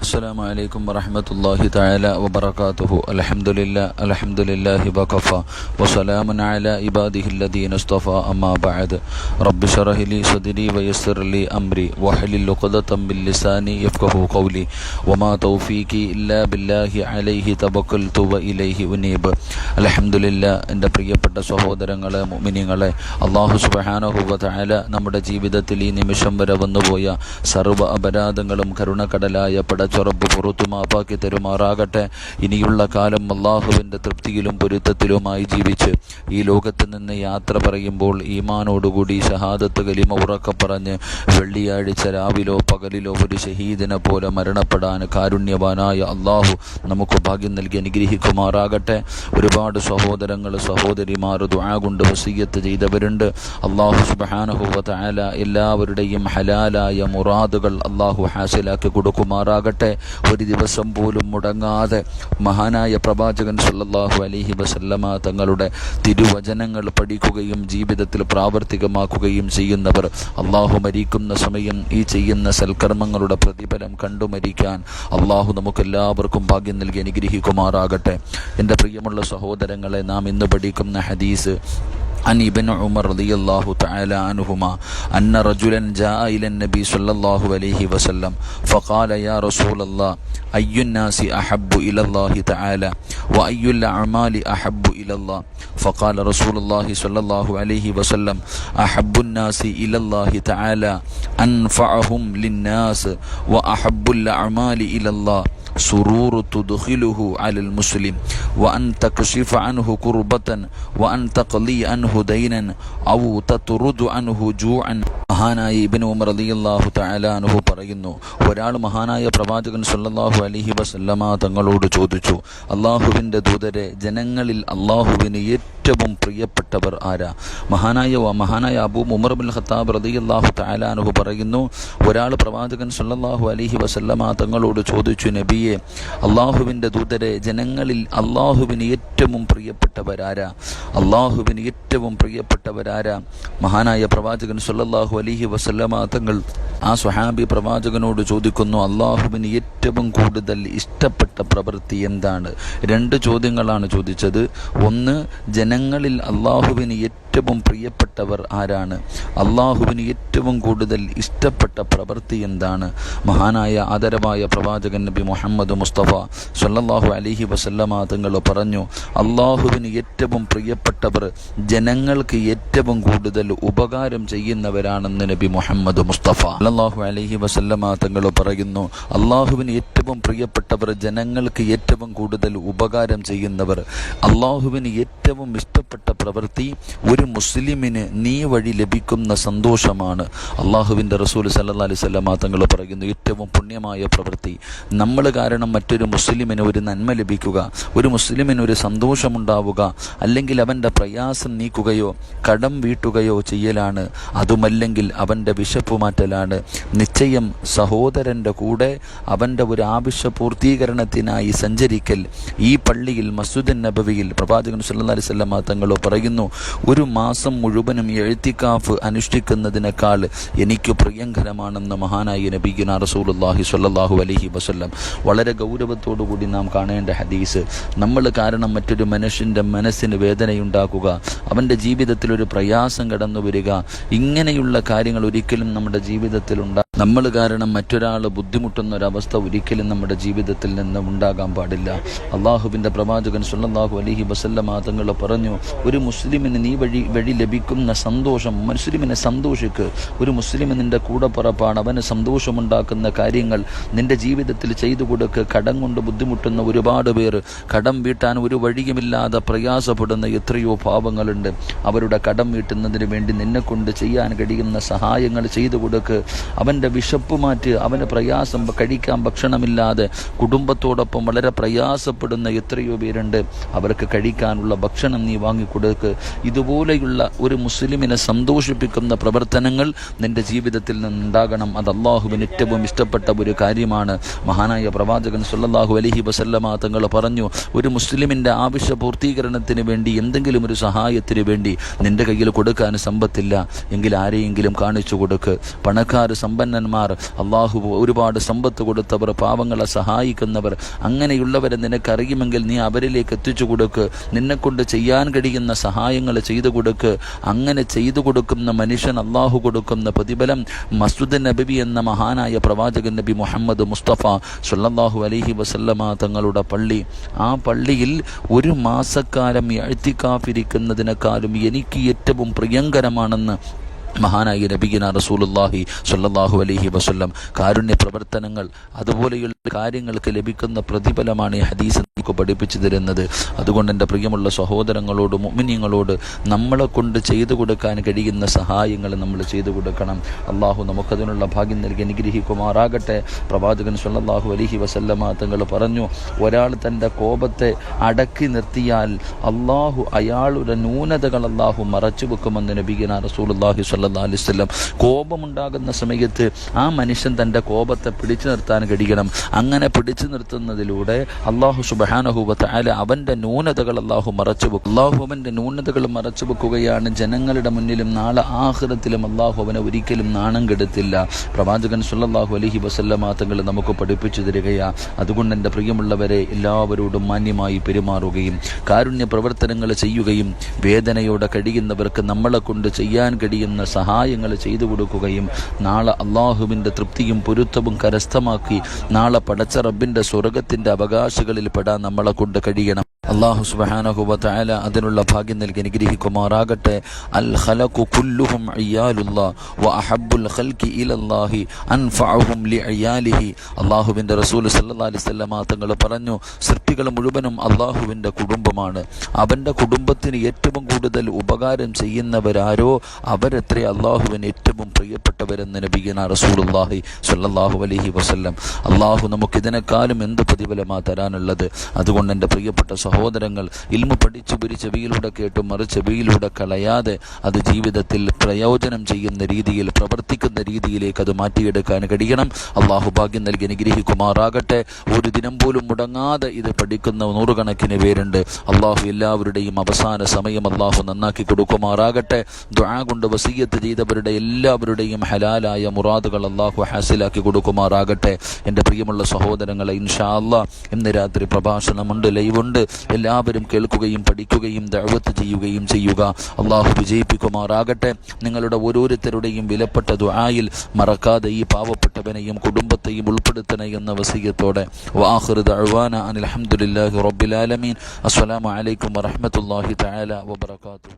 السلام عليكم ورحمة الله تعالى وبركاته الحمد لله الحمد لله وكفى وسلام على عباده الذين اصطفى أما بعد رب اشرح لي صدري ويسر لي أمري واحلل عقدة من لساني يفقه قولي وما توفيقي إلا بالله عليه توكلت وإليه أنيب الحمد لله എൻ്റെ പ്രിയപ്പെട്ട സഹോദരങ്ങളെ മുമിനിങ്ങളെ അള്ളാഹു സുബഹാനഹുവ തആല നമ്മുടെ ജീവിതത്തിൽ ഈ നിമിഷം വരെ വന്നുപോയ സർവ്വ അപരാധങ്ങളും കരുണക്കടലായ പടച്ചുറപ്പ് പുറത്തു മാപ്പാക്കി തരുമാറാകട്ടെ. ഇനിയുള്ള കാലം അള്ളാഹുവിന്റെ തൃപ്തിയിലും പൊരുത്തത്തിലുമായി ജീവിച്ച് ഈ ലോകത്ത് നിന്ന് യാത്ര പറയുമ്പോൾ ഈമാനോടുകൂടി ഷഹാദത്ത് കലിമ ഉറക്കെ പറഞ്ഞ് വെള്ളിയാഴ്ച രാവിലോ പകലിലോ ഒരു ഷഹീദിനെ പോലെ മരണപ്പെടാൻ കാരുണ്യവാനായ അള്ളാഹു നമുക്ക് ഭാഗ്യം നൽകി അനുഗ്രഹിക്കുമാറാകട്ടെ. ഒരുപാട് സഹോദരങ്ങൾ സഹോദരിമാർ ദുആ കൊണ്ട് വസീയത്ത് ചെയ്തവരുണ്ട്. അള്ളാഹു സുബ്ഹാനഹു വ എല്ലാവരുടെയും ഹലാലായ മുറാദുകൾ അള്ളാഹു ഹാസിലാക്കി കൊടുക്കുമാറാകട്ടെ. ഒരു ദിവസം പോലും മുടങ്ങാതെ മഹാനായ പ്രവാചകൻ സല്ലാഹു അലഹി വസല്ലമ തങ്ങളുടെ തിരുവചനങ്ങൾ പഠിക്കുകയും ജീവിതത്തിൽ പ്രാവർത്തികമാക്കുകയും ചെയ്യുന്നവർ അള്ളാഹു മരിക്കുന്ന സമയം ഈ ചെയ്യുന്ന സൽക്കർമ്മങ്ങളുടെ പ്രതിഫലം കണ്ടു മരിക്കാൻ അള്ളാഹു നമുക്കെല്ലാവർക്കും ഭാഗ്യം നൽകി അനുഗ്രഹിക്കുമാറാകട്ടെ. എന്റെ പ്രിയമുള്ള സഹോദരങ്ങളെ നാം ഇന്ന് പഠിക്കുന്ന ഹദീസ് عن ابن عمر رضي الله تعالى عنهما أن رجلا جاء إلى النبي صلى الله عليه وسلم فقال يا رسول الله أي الناس أحب إلى الله تعالى وأي الأعمال أحب إلى الله فقال رسول الله صلى الله عليه وسلم أحب الناس إلى الله تعالى أنفعهم للناس وأحب الأعمال إلى الله سرور تدخله على المسلم وأن تكشف عنه كربة وأن تقضي عنه دينا أو تطرد عنه جوعا. മഹാനായ ഇബിൻ ഉമർ റളിയല്ലാഹു തആല അൻഹു പറയുന്നു ഒരാൾ മഹാനായ പ്രവാചകൻ സല്ലാഹു അലിഹി വസല്ലമ തങ്ങളോട് ചോദിച്ചു അള്ളാഹുവിന്റെ ദൂതരെ ജനങ്ങളിൽ അള്ളാഹുവിന് ഏറ്റവും പ്രിയപ്പെട്ടവർ ആരാ? മഹാനായ മഹാനായ അബൂ ഉമർ ബിൻ ഖത്താബ് റളിയല്ലാഹു തആല അൻഹു പറയുന്നു ഒരാൾ പ്രവാചകൻ സല്ലാഹു അലിഹി വസല്ലമ തങ്ങളോട് ചോദിച്ചു നബിയെ അള്ളാഹുവിന്റെ ദൂതരെ ജനങ്ങളിൽ അള്ളാഹുവിന് ഏറ്റവും പ്രിയപ്പെട്ടവരാരാ അള്ളാഹുവിന് ഏറ്റവും പ്രിയപ്പെട്ടവരാരാ മഹാനായ പ്രവാചകൻ സല്ലല്ലാഹു അലൈഹി വസല്ലമ തങ്ങൾ ആ സുഹാബി പ്രവാചകനോട് ചോദിക്കുന്നു അള്ളാഹുവിന് ഏറ്റവും കൂടുതൽ ഇഷ്ടപ്പെട്ട പ്രവൃത്തി എന്താണ്? രണ്ട് ചോദ്യങ്ങളാണ് ചോദിച്ചത്. ഒന്ന് ജനങ്ങളിൽ അള്ളാഹുവിന് ഏറ്റവും പ്രിയപ്പെട്ടവർ ആരാണ്? അള്ളാഹുവിന് ഏറ്റവും കൂടുതൽ ഇഷ്ടപ്പെട്ട പ്രവൃത്തി എന്താണ്? മഹാനായ ആദരവായ പ്രവാചകൻ നബി മുഹമ്മദ് മുസ്തഫ സല്ലാഹു അലിഹി വസല്ലമ തങ്ങൾ പറഞ്ഞു അള്ളാഹുവിന് ഏറ്റവും പ്രിയപ്പെട്ടവർ ജനങ്ങൾക്ക് ഏറ്റവും കൂടുതൽ ഉപകാരം ചെയ്യുന്നവരാണെന്ന് നബി മുഹമ്മദ് മുസ്തഫ സല്ലല്ലാഹു അലൈഹി വസല്ലമ തങ്ങൾ പറയുന്നു. അള്ളാഹുവിന് ഏറ്റവും പ്രിയപ്പെട്ടവർ ജനങ്ങൾക്ക് ഏറ്റവും കൂടുതൽ ഉപകാരം ചെയ്യുന്നവർ അള്ളാഹുവിന് ഏറ്റവും ഇഷ്ടപ്പെട്ട പ്രവൃത്തി ഒരു മുസ്ലിമിന് നീ വഴി ലഭിക്കുന്ന സന്തോഷമാണ്. അള്ളാഹുവിന്റെ റസൂൽ സല്ലാ അലൈഹി വസല്ലമ തങ്ങൾ പറയുന്നു ഏറ്റവും പുണ്യമായ പ്രവൃത്തി. നമ്മൾ കാരണം മറ്റൊരു മുസ്ലിമിന് ഒരു നന്മ ലഭിക്കുക ഒരു മുസ്ലിമിന് ഒരു സന്തോഷമുണ്ടാവുക അല്ലെങ്കിൽ അവന്റെ പ്രയാസം നീക്കുകയോ കടം വീട്ടുകയോ ചെയ്യലാണ്. അതുമല്ലെങ്കിൽ അവന്റെ വിശപ്പ് മാറ്റലാണ് നിശ്ചയം സഹോദരന്റെ കൂടെ അവന്റെ ഒരു ആവശ്യ പൂർത്തീകരണത്തിനായി സഞ്ചരിക്കൽ ഈ പള്ളിയിൽ മസ്ജിദ് നബവിയിൽ പ്രവാചകൻ സല്ലല്ലാഹു അലൈഹി തങ്ങളോ പറയുന്നു ഒരു മാസം മുഴുവനും എഴുത്തിക്കാഫ് അനുഷ്ഠിക്കുന്നതിനേക്കാൾ എനിക്ക് പ്രിയങ്കരമാണെന്ന് മഹാനായി നബിഗുന റസൂലുള്ളാഹി സ്വല്ലല്ലാഹു അലഹി വസല്ലം. വളരെ ഗൗരവത്തോടു കൂടി നാം കാണേണ്ട ഹദീസ് നമ്മൾ കാരണം മറ്റൊരു മനുഷ്യന്റെ മനസ്സിന് വേദനയുണ്ടാക്കുക അവന്റെ ജീവിതത്തിൽ ഒരു പ്രയാസം കടന്നു വരിക ഇങ്ങനെയുള്ള കാര്യങ്ങൾ ഒരിക്കലും നമ്മുടെ ജീവിതത്തിൽ ഉണ്ടാ നമ്മൾ കാരണം മറ്റൊരാൾ ബുദ്ധിമുട്ടുന്ന ഒരവസ്ഥ ഒരിക്കലും നമ്മുടെ ജീവിതത്തിൽ നിന്ന് ഉണ്ടാകാൻ പാടില്ല. അള്ളാഹുവിന്റെ പ്രവാചകൻ സുല്ലാഹു അലഹി വസല്ലമ തങ്ങൾ പറഞ്ഞു ഒരു മുസ്ലിമിന് നീ വഴി വഴി ലഭിക്കുന്ന സന്തോഷം മുസ്ലിമിനെ സന്തോഷിക്ക്. ഒരു മുസ്ലിം നിന്റെ കൂടെ പുറപ്പാണ് അവന് സന്തോഷമുണ്ടാക്കുന്ന കാര്യങ്ങൾ നിന്റെ ജീവിതത്തിൽ ചെയ്തു കൊടുക്ക്. കടം കൊണ്ട് ബുദ്ധിമുട്ടുന്ന ഒരുപാട് പേർ കടം വീട്ടാൻ ഒരു വഴിയുമില്ലാതെ പ്രയാസപ്പെടുന്ന എത്രയോ പാവങ്ങളുണ്ട്. അവരുടെ കടം വീട്ടുന്നതിന് വേണ്ടി നിന്നെ കൊണ്ട് ചെയ്യാൻ കഴിയുന്ന സഹായങ്ങൾ ചെയ്തു കൊടുക്ക്. അവന്റെ വിശപ്പ് മാറ്റി അവന് പ്രയാസം കഴിക്കാൻ ഭക്ഷണമില്ലാതെ കുടുംബത്തോടൊപ്പം വളരെ പ്രയാസപ്പെടുന്ന എത്രയോ പേരുണ്ട്. അവർക്ക് കഴിക്കാനുള്ള ഭക്ഷണം നീ വാങ്ങിക്കൊടുക്ക് ഇതുപോലെയുള്ള ഒരു മുസ്ലിമിനെ സന്തോഷിപ്പിക്കുന്ന പ്രവർത്തനങ്ങൾ നിന്റെ ജീവിതത്തിൽ നിന്നുണ്ടാകണം. അത് അള്ളാഹുവിന് ഏറ്റവും ഇഷ്ടപ്പെട്ട ഒരു കാര്യമാണ്. മഹാനായ പ്രവാചകൻ സുല്ലാഹു അലഹി വസല്ലമ തങ്ങൾ പറഞ്ഞു ഒരു മുസ്ലിമിന്റെ ആവശ്യ പൂർത്തീകരണത്തിന് വേണ്ടി എന്തെങ്കിലും ഒരു സഹായത്തിന് വേണ്ടി നിന്റെ കയ്യിൽ കൊടുക്കാൻ സമ്പത്തില്ല. എങ്കിൽ ആരെയെങ്കിലും കാണിച്ചു കൊടുക്ക്. പണക്കാർ സമ്പന്ന സമ്പന്നന്മാർ അള്ളാഹു ഒരുപാട് സമ്പത്ത് കൊടുത്തവർ പാവങ്ങളെ സഹായിക്കുന്നവർ. അങ്ങനെയുള്ളവരെ നിനക്കറിയുമെങ്കിൽ നീ അവരിലേക്ക് എത്തിച്ചു കൊടുക്ക്. നിന്നെക്കൊണ്ട് ചെയ്യാൻ കഴിയുന്ന സഹായങ്ങൾ ചെയ്തു കൊടുക്ക്. അങ്ങനെ ചെയ്തു കൊടുക്കുന്ന മനുഷ്യൻ അള്ളാഹു കൊടുക്കുന്ന പ്രതിഫലം മസ്ദുദ് നബി എന്ന മഹാനായ പ്രവാചകൻ നബി മുഹമ്മദ് മുസ്തഫ സുല്ലാഹു അലഹി വസല്ലമ തങ്ങളുടെ പള്ളി. ആ പള്ളിയിൽ ഒരു മാസക്കാലം എഴുത്തിക്കാഫിരിക്കുന്നതിനേക്കാളും എനിക്ക് ഏറ്റവും പ്രിയങ്കരമാണെന്ന് മഹാനായ നബിഗിന റസൂലുല്ലാഹി സ്വല്ലല്ലാഹു അലൈഹി വസല്ലം. കാരുണ്യ പ്രവർത്തനങ്ങൾ അതുപോലെയുള്ള കാര്യങ്ങൾക്ക് ലഭിക്കുന്ന പ്രതിഫലമാണ് ഈ ഹദീസ് നമുക്ക് പഠിപ്പിച്ചു തരുന്നത് അതുകൊണ്ട് എന്റെ പ്രിയമുള്ള സഹോദരങ്ങളോട് മുഅ്മിനീങ്ങളോട് നമ്മളെ കൊണ്ട് ചെയ്തു കൊടുക്കാൻ കഴിയുന്ന സഹായങ്ങൾ നമ്മൾ ചെയ്തു കൊടുക്കണം. അള്ളാഹു നമുക്കതിനുള്ള ഭാഗ്യം നൽകി അനുഗ്രഹിക്കുമാറാകട്ടെ. പ്രവാചകൻ സ്വല്ലല്ലാഹു അലൈഹി വസല്ലമ തങ്ങൾ പറഞ്ഞു ഒരാൾ തന്റെ കോപത്തെ അടക്കി നിർത്തിയാൽ അള്ളാഹു അയാളുടെ ന്യൂനതകൾ അള്ളാഹു മറച്ചു വെക്കുമെന്ന് നബിഗിന റസൂലുല്ലാഹി സല്ലാ അലിസ്ലം കോപമുണ്ടാകുന്ന സമയത്ത് ആ മനുഷ്യൻ തന്റെ കോപത്തെ പിടിച്ചു നിർത്താൻ കഴിയണം. അങ്ങനെ പിടിച്ചു നിർത്തുന്നതിലൂടെ അള്ളാഹു സുബാനഹുബത്ത് അയാൽ അവന്റെ ന്യൂനതകൾ അള്ളാഹു മറച്ചു വെക്കും. അള്ളാഹു അവന്റെ ന്യൂനതകൾ മറച്ചു വെക്കുകയാണ് ജനങ്ങളുടെ മുന്നിലും നാളെ ആഹൃതത്തിലും അള്ളാഹു അവനെ ഒരിക്കലും നാണം കെടുത്തില്ല. പ്രവാചകൻ സുല്ലാഹു അലഹി വസല്ലമ തങ്ങൾ നമുക്ക് പഠിപ്പിച്ചു തരികയാ. അതുകൊണ്ട് എന്റെ പ്രിയമുള്ളവരെ എല്ലാവരോടും മാന്യമായി പെരുമാറുകയും കാരുണ്യ പ്രവർത്തനങ്ങൾ ചെയ്യുകയും വേദനയോടെ കഴിയുന്നവർക്ക് നമ്മളെ കൊണ്ട് ചെയ്യാൻ കഴിയുന്ന സഹായങ്ങൾ ചെയ്തു കൊടുക്കുകയും നാളെ അള്ളാഹുവിന്റെ തൃപ്തിയും പൊരുത്തവും കരസ്ഥമാക്കി നാളെ പടച്ച റബ്ബിന്റെ സ്വർഗത്തിന്റെ അവകാശികളിൽ പെടാൻ നമ്മളെ കൊണ്ട് കഴിയണം. അള്ളാഹു സുബാനഹുബല അതിനുള്ള ഭാഗ്യം നൽകി അനുഗ്രഹിക്കുമാറാകട്ടെ. അൽ ഖലഖു കുല്ലുഹും അയ്യാലുല്ലാ വ അഹബ്ബുൽ ഖൽഖി ഇലല്ലാഹി അൻഫഅഹും ലി അയ്യാലിഹി അള്ളാഹുവിന്റെ റസൂൽ സല്ലല്ലാഹു അലൈഹി വസല്ലമ തങ്ങൾ പറഞ്ഞു സൃഷ്ടികൾ മുഴുവനും അള്ളാഹുവിന്റെ കുടുംബമാണ്. അവന്റെ കുടുംബത്തിന് ഏറ്റവും കൂടുതൽ ഉപകാരം ചെയ്യുന്നവരാരോ അവരത്രേ അള്ളാഹുവിന് ഏറ്റവും പ്രിയപ്പെട്ടവരെന്ന് നബിയന റസൂലുള്ളാഹി സ്വല്ലല്ലാഹു അലൈഹി വസല്ലം. അള്ളാഹു നമുക്കിതിനേക്കാളും എന്ത് പ്രതിഫലമാ തരാനുള്ളത്? അതുകൊണ്ട് എന്റെ പ്രിയപ്പെട്ട സഹോദരങ്ങൾ ഇൽമു പഠിച്ചു പിരി ചെവിയിലൂടെ കേട്ടു മറു ചെവിയിലൂടെ കളയാതെ അത് ജീവിതത്തിൽ പ്രയോജനം ചെയ്യുന്ന രീതിയിൽ പ്രവർത്തിക്കുന്ന രീതിയിലേക്ക് അത് മാറ്റിയെടുക്കാൻ കഴിയണം. അള്ളാഹു ഭാഗ്യം നൽകി അനുഗ്രഹിക്കുമാറാകട്ടെ. ഒരു ദിനം പോലും മുടങ്ങാതെ ഇത് പഠിക്കുന്ന നൂറുകണക്കിന് പേരുണ്ട്. അള്ളാഹു എല്ലാവരുടെയും അവസാന സമയം അള്ളാഹു നന്നാക്കി കൊടുക്കുമാറാകട്ടെ. ദ്വാ കൊണ്ട് വസീയത്ത് ചെയ്തവരുടെ എല്ലാവരുടെയും ഹലാലായ മുറാദുകൾ അള്ളാഹു ഹാസിലാക്കി കൊടുക്കുമാറാകട്ടെ. എന്റെ പ്രിയമുള്ള സഹോദരങ്ങളെ ഇൻഷാ അള്ളാഹ് ഇന്ന് രാത്രി പ്രഭാഷണമുണ്ട് ലൈവുണ്ട്. എല്ലാവരും കേൾക്കുകയും പഠിക്കുകയും ദഴവത്ത് ചെയ്യുകയും ചെയ്യുക. അള്ളാഹു വിജയിപ്പിക്കുമാറാകട്ടെ. നിങ്ങളുടെ ഓരോരുത്തരുടെയും വിലപ്പെട്ട ദുആയിൽ മറക്കാതെ ഈ പാവപ്പെട്ടവനെയും കുടുംബത്തെയും ഉൾപ്പെടുത്തണേ എന്ന വസീയത്തോടെ. വാഹൃദ് അഴുവാന അനിൽ അഹമ്മദില്ലാഹി വറഹ്മത്തുള്ളാഹി തആല വബറകാതുഹു.